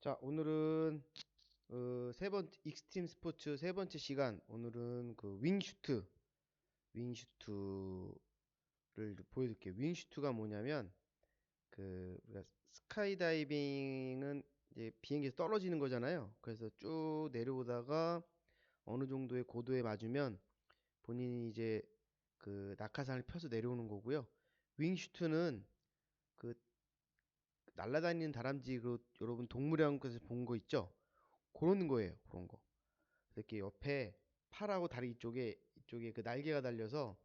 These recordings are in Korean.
자, 오늘은 어, 세 번째 익스트림 스포츠 세 번째 시간. 오늘은 그 윙슈트 윙슈트를 보여드릴게요. 윙슈트가 뭐냐면 그 우리가 스카이다이빙은 이제 비행기에서 떨어지는 거잖아요. 그래서 쭉 내려오다가 어느 정도의 고도에 맞으면 본인이 이제 그 낙하산을 펴서 내려오는 거고요. 윙슈트는 그 날아다니는 다람쥐 그 여러분 동물원에서 본 거 있죠? 그런 거예요. 그런 거. 이렇게 옆에 팔하고 다리 이쪽에 이쪽에 그 날개가 달려서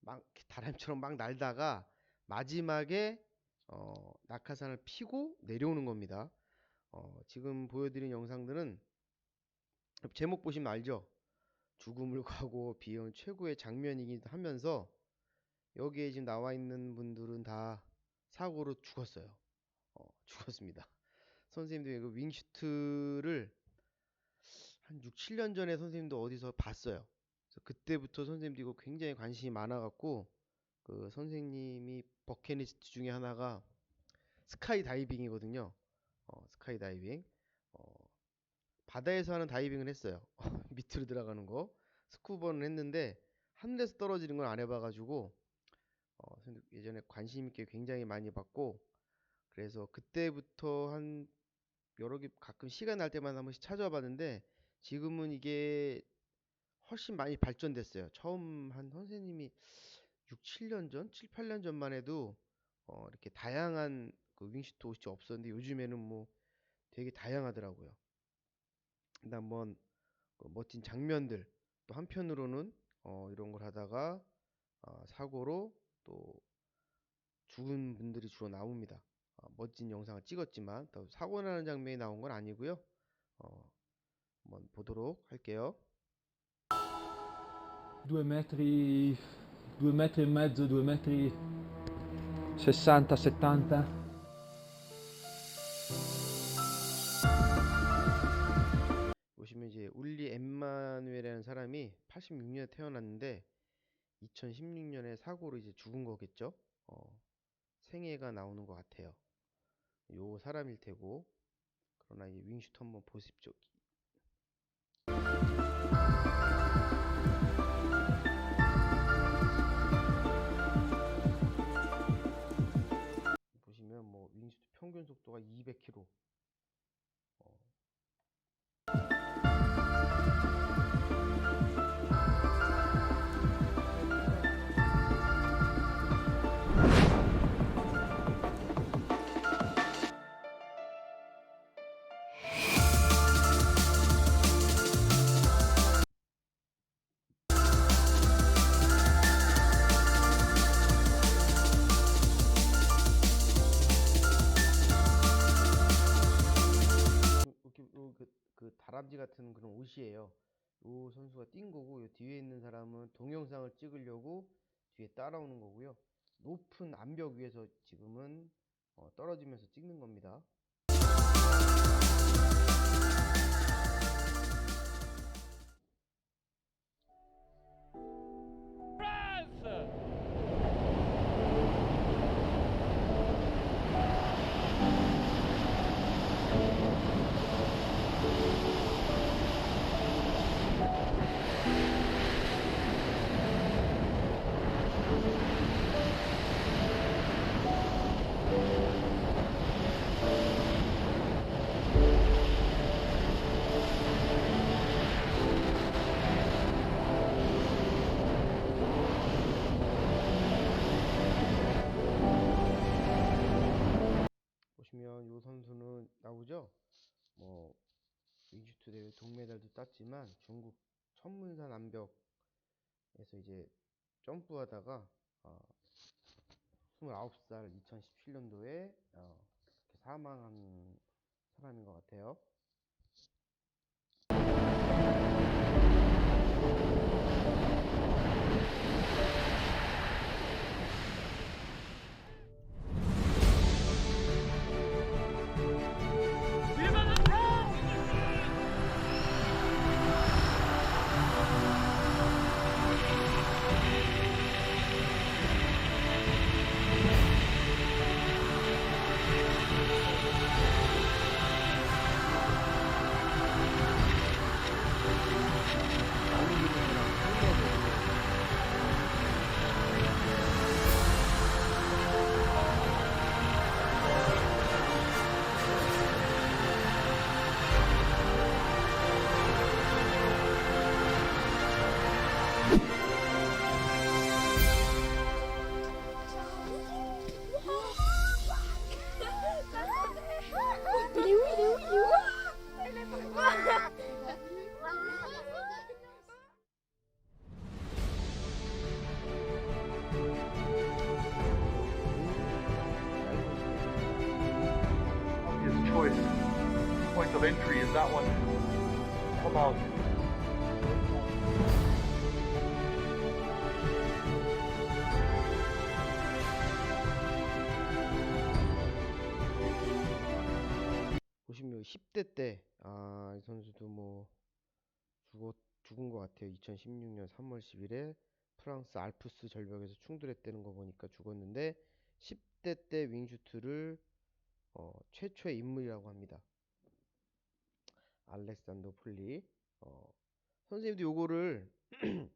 막 이렇게 다람쥐처럼 막 날다가 마지막에 어, 낙하산을 피고 내려오는 겁니다. 어, 지금 보여드린 영상들은 제목 보시면 알죠? 죽음을 가고 비온 최고의 장면이기도 하면서 여기에 지금 나와 있는 분들은 다 사고로 죽었어요. 어, 죽었습니다. 선생님도 그 윙슈트를 한 6, 7년 전에 선생님도 어디서 봤어요. 그래서 그때부터 선생님도 이거 굉장히 관심이 많아갖고 그 선생님이 버킷리스트 중에 하나가 스카이 다이빙이거든요. 어, 스카이 다이빙. 어, 바다에서 하는 다이빙을 했어요. 밑으로 들어가는 거. 스쿠버는 했는데 하늘에서 떨어지는 건 안 해봐가지고 어, 예전에 관심 있게 굉장히 많이 봤고 그래서 그때부터 한 여러 개 가끔 시간 날 때마다 한 번씩 찾아와 봤는데 지금은 이게 훨씬 많이 발전됐어요. 처음 한 선생님이 6, 7년 전, 7, 8년 전만 해도 어, 이렇게 다양한 그 윙슈트 옷이 없었는데 요즘에는 뭐 되게 다양하더라고요. 근데 한번 그 멋진 장면들 또 한편으로는 어, 이런 걸 하다가 어, 사고로 또 죽은 분들이 주로 나옵니다. 어, 멋진 영상을 찍었지만 또 사고 나는 장면이 나온 건 아니고요. 어, 한번 보도록 할게요. 2 metri, 2 metri e mezzo, 2 metri 60, 70. 보시면 이제 울리 엠마누엘이라는 사람이 86년에 태어났는데 2016년에 사고로 이제 죽은 거겠죠. 어, 생애가 나오는 것 같아요. 요 사람일 테고 그러나 이 윙슈트 한번 보십시오. 보시면 뭐 윙슈트 평균 속도가 200km. 다람쥐 같은 그런 옷이에요. 요 선수가 뛴 거고 요 뒤에 있는 사람은 동영상을 찍으려고 뒤에 따라오는 거고요. 높은 암벽 위에서 지금은 어, 떨어지면서 찍는 겁니다. 보시면 윙슈트 대회 동메달도 땄지만 중국 천문산 암벽에서 이제 점프하다가 어, 29살 2017년도에 어, 사망한 사람인 것 같아요. 10대 때, 아, 이 선수도 뭐, 죽었, 죽은 것 같아요. 2016년 3월 10일에 프랑스 알프스 절벽에서 충돌했다는 거 보니까 죽었는데, 10대 때 윙슈트를, 어, 최초의 인물이라고 합니다. 알렉산더 폴리. 어, 선생님도 요거를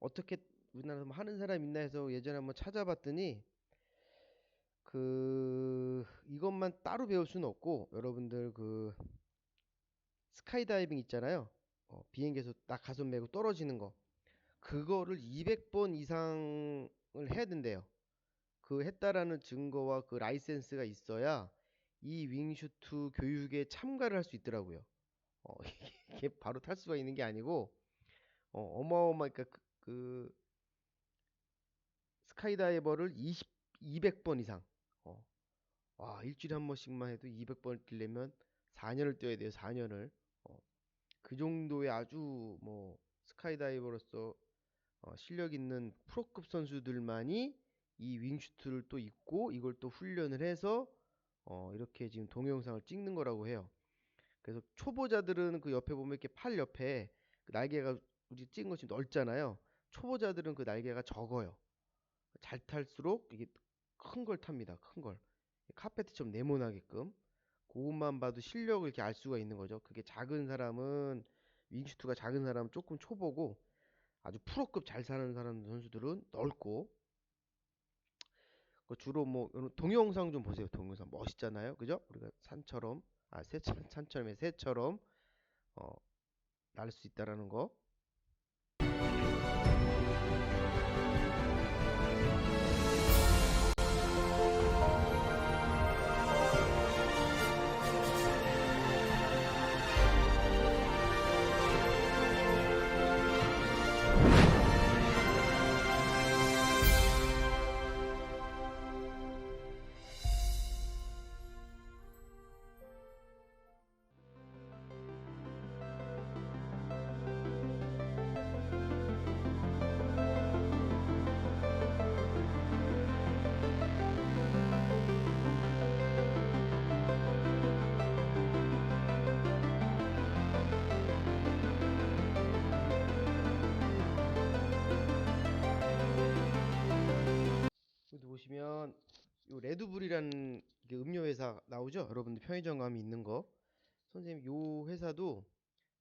어떻게 우리나라에서 뭐 하는 사람 있나 해서 예전에 한번 찾아봤더니, 그 이것만 따로 배울 수는 없고 여러분들 그 스카이다이빙 있잖아요. 어, 비행기에서 딱 가슴 메고 떨어지는 거. 그거를 200번 이상을 해야 된대요. 그 했다라는 증거와 그 라이센스가 있어야 이 윙슈트 교육에 참가를 할 수 있더라고요. 어, 이게 바로 탈 수가 있는 게 아니고 어, 어마어마하니까 그, 그 스카이다이버를 20, 200번 이상 어. 와, 일주일에 한 번씩만 해도 200번을 뛰려면 4년을 뛰어야 돼요. 4년을. 어. 그 정도의 아주 뭐 스카이다이버로서 어, 실력 있는 프로급 선수들만이 이 윙슈트를 또 입고 이걸 또 훈련을 해서 어, 이렇게 지금 동영상을 찍는 거라고 해요. 그래서 초보자들은 그 옆에 보면 이렇게 팔 옆에 그 날개가 우리 찍은 것이 넓잖아요. 초보자들은 그 날개가 적어요. 잘 탈수록 이게 큰 걸 탑니다. 큰 걸. 카페트처럼 네모나게끔. 그것만 봐도 실력을 이렇게 알 수가 있는 거죠. 그게 작은 사람은 윙슈트가 작은 사람은 조금 초보고 아주 프로급 잘 사는 사람 선수들은 넓고 그 주로 뭐 동영상 좀 보세요. 동영상 멋있잖아요. 그죠? 우리가 산처럼 아 새처럼 산처럼의 새처럼 어, 날 수 있다라는 거. 요 레드불이라는 게 음료 회사 나오죠? 여러분들 편의점 가면 있는 거. 선생님 요 회사도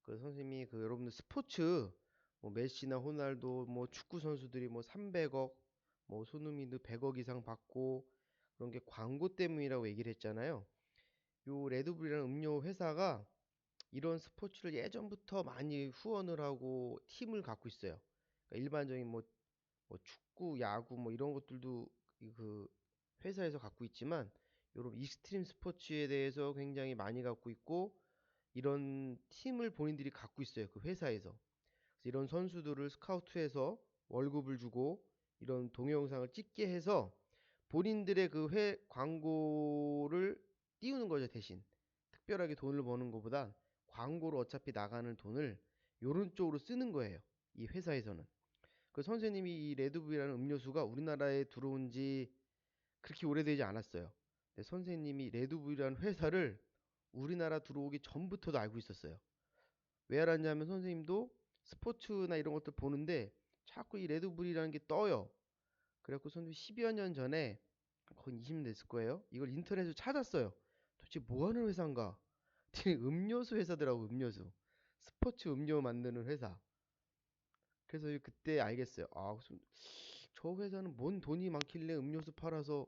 그 선생님이 그 여러분들 스포츠 뭐 메시나 호날두 뭐 축구 선수들이 뭐 300억 뭐 손흥민도 100억 이상 받고 그런 게 광고 때문이라고 얘기를 했잖아요. 요 레드불이라는 음료 회사가 이런 스포츠를 예전부터 많이 후원을 하고 팀을 갖고 있어요. 그러니까 일반적인 뭐, 뭐 축구, 야구 뭐 이런 것들도 이그 회사에서 갖고 있지만 요런 익스트림 스포츠에 대해서 굉장히 많이 갖고 있고 이런 팀을 본인들이 갖고 있어요. 그 회사에서. 이런 선수들을 스카우트해서 월급을 주고 이런 동영상을 찍게 해서 본인들의 그 회 광고를 띄우는 거죠, 대신. 특별하게 돈을 버는 것보다 광고로 어차피 나가는 돈을 요런 쪽으로 쓰는 거예요. 이 회사에서는. 그 선생님이 이 레드불이라는 음료수가 우리나라에 들어온 지 그렇게 오래되지 않았어요. 선생님이 레드불이라는 회사를 우리나라 들어오기 전부터도 알고 있었어요. 왜 알았냐면 선생님도 스포츠나 이런 것들 보는데 자꾸 이 레드불이라는 게 떠요. 그래갖고 선생님이 10여 년 전에 거의 20년 됐을 거예요. 이걸 인터넷으로 찾았어요. 도대체 뭐 하는 회사인가? 음료수 회사더라고, 음료수. 스포츠 음료 만드는 회사. 그래서 그때 알겠어요. 아, 저 회사는 뭔 돈이 많길래 음료수 팔아서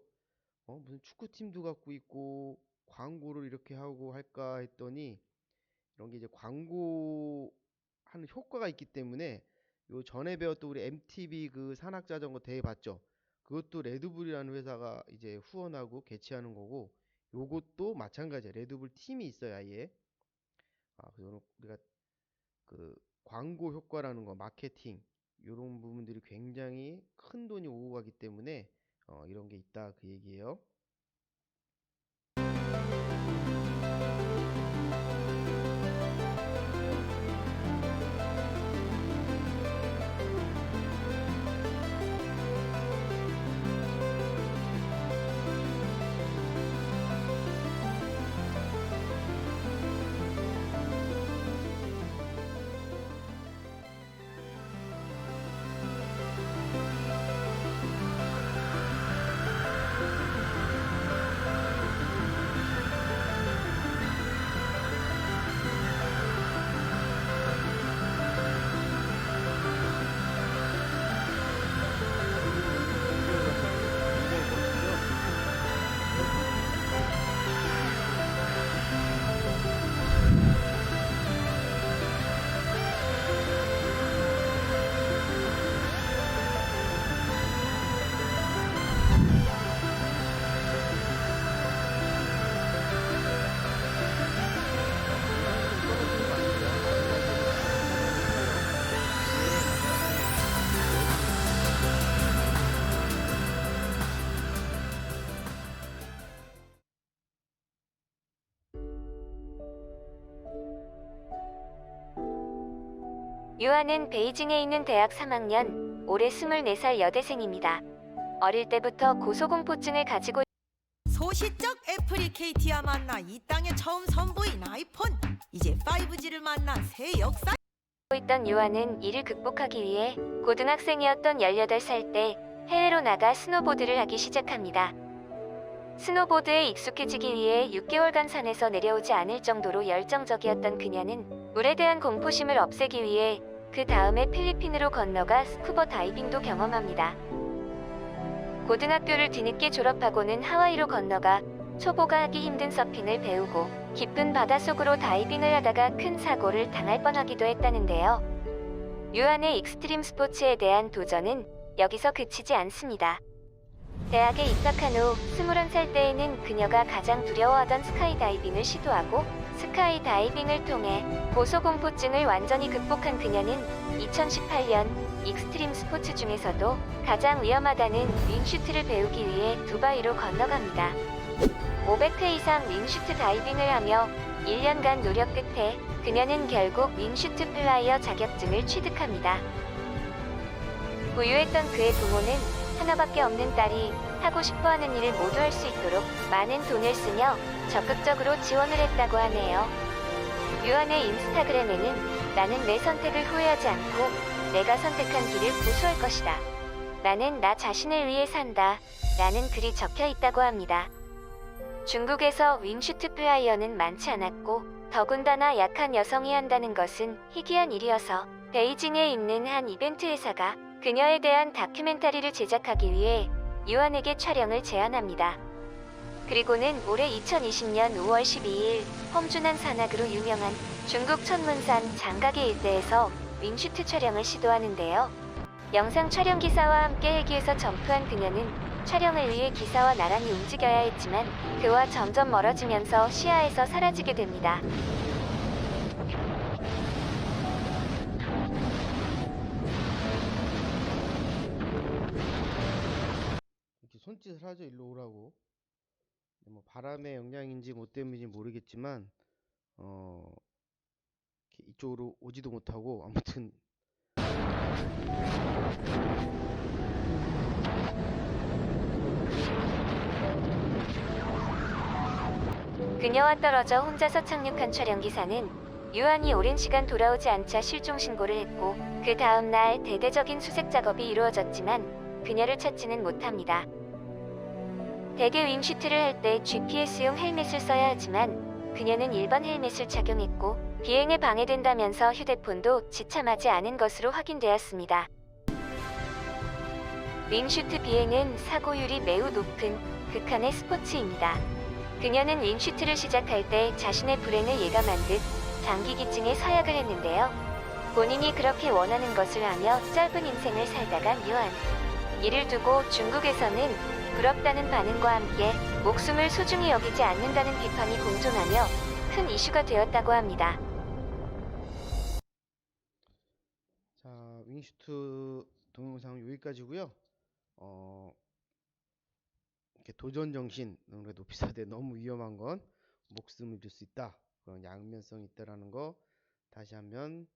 어, 무슨 축구팀도 갖고 있고 광고를 이렇게 하고 할까 했더니 이런 게 이제 광고 하는 효과가 있기 때문에 요 전에 배웠던 우리 MTV 그 산악자전거 대회 봤죠? 그것도 레드불이라는 회사가 이제 후원하고 개최하는 거고 요것도 마찬가지야. 레드불 팀이 있어요, 아예. 아, 그래서 우리가 그 광고 효과라는 거, 마케팅 이런 부분들이 굉장히 큰 돈이 오고 가기 때문에 어, 이런 게 있다 그 얘기예요. 유아는 베이징에 있는 대학 3학년, 올해 24살 여대생입니다. 어릴 때부터 고소공포증을 가지고 소시적 애플이 KT야 만나 이 땅에 처음 선보인 아이폰 이제 5G를 만난 새 역사 있던 유아는 이를 극복하기 위해 고등학생이었던 18살 때 해외로 나가 스노보드를 하기 시작합니다. 스노보드에 익숙해지기 위해 6개월간 산에서 내려오지 않을 정도로 열정적이었던 그녀는 물에 대한 공포심을 없애기 위해 그 다음에 필리핀으로 건너가 스쿠버 다이빙도 경험합니다. 고등학교를 뒤늦게 졸업하고는 하와이로 건너가 초보가 하기 힘든 서핑을 배우고 깊은 바닷속으로 다이빙을 하다가 큰 사고를 당할 뻔하기도 했다는데요. 유한의 익스트림 스포츠에 대한 도전은 여기서 그치지 않습니다. 대학에 입학한 후 21살 때에는 그녀가 가장 두려워하던 스카이다이빙을 시도하고 스카이 다이빙을 통해 고소공포증을 완전히 극복한 그녀는 2018년 익스트림 스포츠 중에서도 가장 위험하다는 윙슈트를 배우기 위해 두바이로 건너갑니다. 500회 이상 윙슈트 다이빙을 하며 1년간 노력 끝에 그녀는 결국 윙슈트 플라이어 자격증을 취득합니다. 부유했던 그의 부모는 하나밖에 없는 딸이 하고 싶어 하는 일을 모두 할 수 있도록 많은 돈을 쓰며 적극적으로 지원을 했다고 하네요. 유한의 인스타그램에는 나는 내 선택을 후회하지 않고 내가 선택한 길을 고수할 것이다. 나는 나 자신을 위해 산다. 라는 글이 적혀 있다고 합니다. 중국에서 윙슈트 플라이어는 많지 않았고 더군다나 약한 여성이 한다는 것은 희귀한 일이어서 베이징에 있는 한 이벤트 회사가 그녀에 대한 다큐멘터리를 제작하기 위해 유한에게 촬영을 제안합니다. 그리고는 올해 2020년 5월 12일 험준한 산악으로 유명한 중국 천문산 장각의 일대에서 윙슈트 촬영을 시도하는데요. 영상 촬영 기사와 함께 헬기에서 점프한 그녀는 촬영을 위해 기사와 나란히 움직여야 했지만 그와 점점 멀어지면서 시야에서 사라지게 됩니다. 이렇게 손짓을 하죠 일로 오라고 뭐 바람의 영향인지 뭐 때문인지 모르겠지만 어 이쪽으로 오지도 못하고 아무튼 그녀와 떨어져 혼자서 착륙한 촬영 기사는 유한이 오랜 시간 돌아오지 않자 실종 신고를 했고 그 다음 날 대대적인 수색 작업이 이루어졌지만 그녀를 찾지는 못합니다. 대개 윙슈트를 할 때 GPS용 헬멧을 써야 하지만 그녀는 일반 헬멧을 착용했고 비행에 방해된다면서 휴대폰도 지참하지 않은 것으로 확인되었습니다. 윙슈트 비행은 사고율이 매우 높은 극한의 스포츠입니다. 그녀는 윙슈트를 시작할 때 자신의 불행을 예감한 듯 장기 기증에 서약을 했는데요. 본인이 그렇게 원하는 것을 하며 짧은 인생을 살다간 유한. 이를 두고 중국에서는 부럽다는 반응과 함께 목숨을 소중히 여기지 않는다는 비판이 공존하며 큰 이슈가 되었다고 합니다. 자 윙슈트 동영상 여기까지고요. 어 이렇게 도전 정신 아무래도 비싸대 너무 위험한 건 목숨을 잃을 수 있다. 그런 양면성이 있다라는 거 다시 한번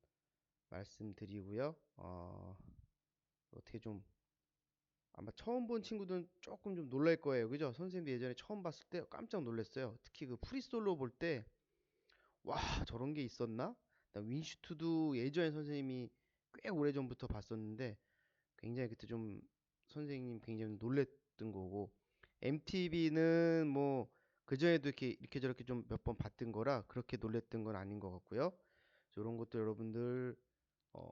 말씀드리고요. 어 어떻게 좀 아마 처음 본 친구들은 조금 좀 놀랄 거예요. 그죠? 선생님도 예전에 처음 봤을 때 깜짝 놀랐어요. 특히 그 프리솔로 볼 때 와 저런 게 있었나? 나 윙슈트도 예전에 선생님이 꽤 오래 전부터 봤었는데 굉장히 그때 좀 선생님 굉장히 놀랬던 거고 MTV는 뭐 그전에도 이렇게 이렇게 저렇게 좀 몇 번 봤던 거라 그렇게 놀랬던 건 아닌 것 같고요. 이런 것도 여러분들 어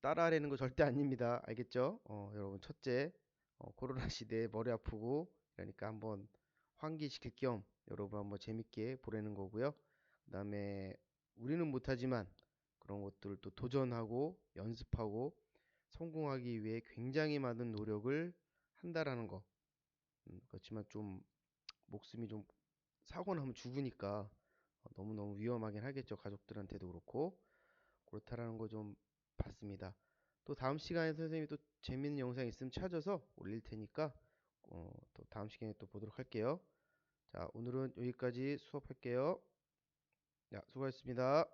따라하려는 거 절대 아닙니다. 알겠죠? 어 여러분 첫째 어 코로나 시대에 머리 아프고 그러니까 한번 환기시킬 겸 여러분 한번 재밌게 보내는 거고요. 그 다음에 우리는 못하지만 그런 것들을 또 도전하고 연습하고 성공하기 위해 굉장히 많은 노력을 한다라는 거. 음, 그렇지만 좀 목숨이 좀 사고 나면 죽으니까 어, 너무너무 위험하긴 하겠죠. 가족들한테도 그렇고. 그렇다라는 거 좀 봤습니다. 또 다음 시간에 선생님이 또 재밌는 영상 있으면 찾아서 올릴 테니까 어, 또 다음 시간에 또 보도록 할게요. 자, 오늘은 여기까지 수업할게요. 자, 수고하셨습니다.